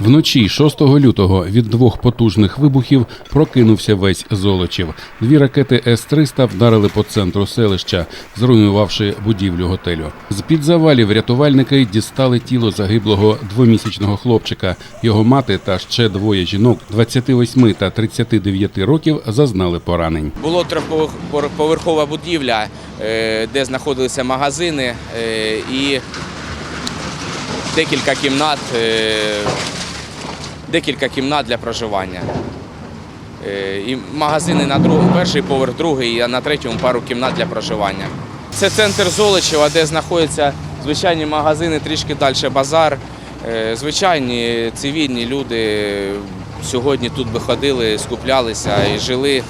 Вночі 6 лютого від двох потужних вибухів прокинувся весь Золочів. Дві ракети С-300 вдарили по центру селища, зруйнувавши будівлю готелю. З-під завалів рятувальники дістали тіло загиблого двомісячного хлопчика. Його мати та ще двоє жінок 28 та 39 років зазнали поранень. Було трьохповерхова будівля, е, де знаходилися магазини е, і декілька кімнат, е, декілька кімнат для проживання. Е, І магазини на другому, перший поверх, другий, а на третьому пару кімнат для проживання. Це центр Золочева, де знаходяться звичайні магазини, трішки далі базар. Е, Звичайні цивільні люди сьогодні тут би ходили, скуплялися і жили.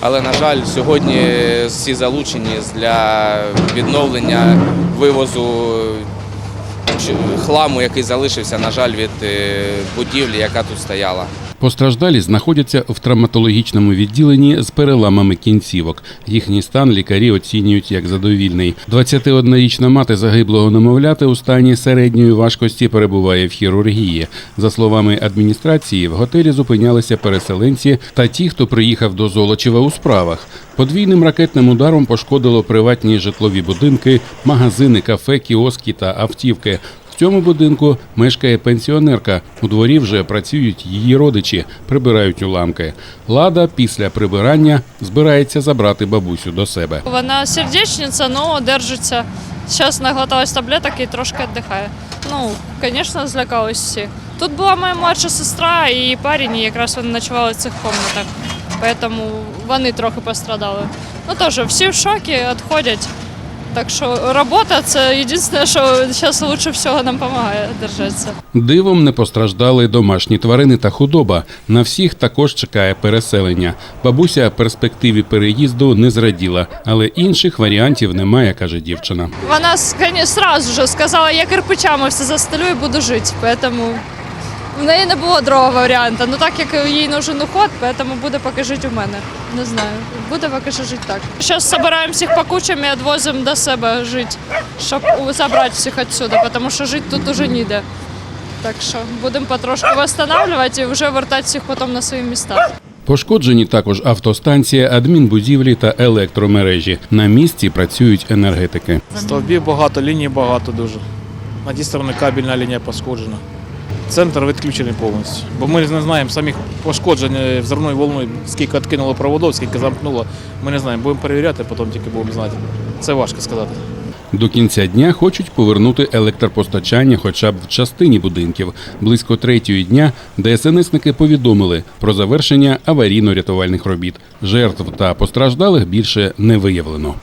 Але, на жаль, сьогодні всі залучені для відновлення вивозу хламу, який залишився, на жаль, від е, будівлі, яка тут стояла. Постраждалі знаходяться в травматологічному відділенні з переламами кінцівок. Їхній стан лікарі оцінюють як задовільний. 21-річна мати загиблого немовляти у стані середньої важкості перебуває в хірургії. За словами адміністрації, в готелі зупинялися переселенці та ті, хто приїхав до Золочева у справах. Подвійним ракетним ударом пошкодило приватні житлові будинки, магазини, кафе, кіоски та автівки. В цьому будинку мешкає пенсіонерка. У дворі вже працюють її родичі, прибирають уламки. Лада після прибирання збирається забрати бабусю до себе. Вона сердечниця, але держиться. Зараз наглоталась таблеток і трошки віддихає. Ну, звісно, злякались всі. Тут була моя молодша сестра і парень, і якраз вони ночували в цих кімнатах. Тому вони трохи пострадали. Ну теж всі в шокі, відходять. Так що робота це єдине, що зараз лучше всього нам допомагає держатися. Дивом не постраждали домашні тварини та худоба. На всіх також чекає переселення. Бабуся перспективі переїзду не зраділа, але інших варіантів немає, каже дівчина. Вона сразу же сказала, я кирпичами все застелю і буду жити. Поэтому в неї не було другого варіанту. Ну так як їй нужен уход, поэтому буде поки жити у мене. Не знаю. Буде поки що жити так. Зараз збираємо всіх по кучам і відвозимо до себе жити, щоб забрати всіх відсюди, тому що жити тут уже ніде. Так що будемо потрошку відновлювати і вже вертати всіх потім на свої міста. Пошкоджені також автостанція, адмінбудівлі та електромережі. На місці працюють енергетики. Стовбів багато, ліній багато дуже. На тій стороні кабельна лінія пошкоджена. Центр відключений повністю. Бо ми не знаємо самих пошкоджень е, взривною волною, скільки відкинуло проводів, скільки замкнуло. Ми не знаємо. Будемо перевіряти, потім тільки будемо знати. Це важко сказати. До кінця дня хочуть повернути електропостачання хоча б в частині будинків. Близько третьої дня ДСНСники повідомили про завершення аварійно-рятувальних робіт. Жертв та постраждалих більше не виявлено.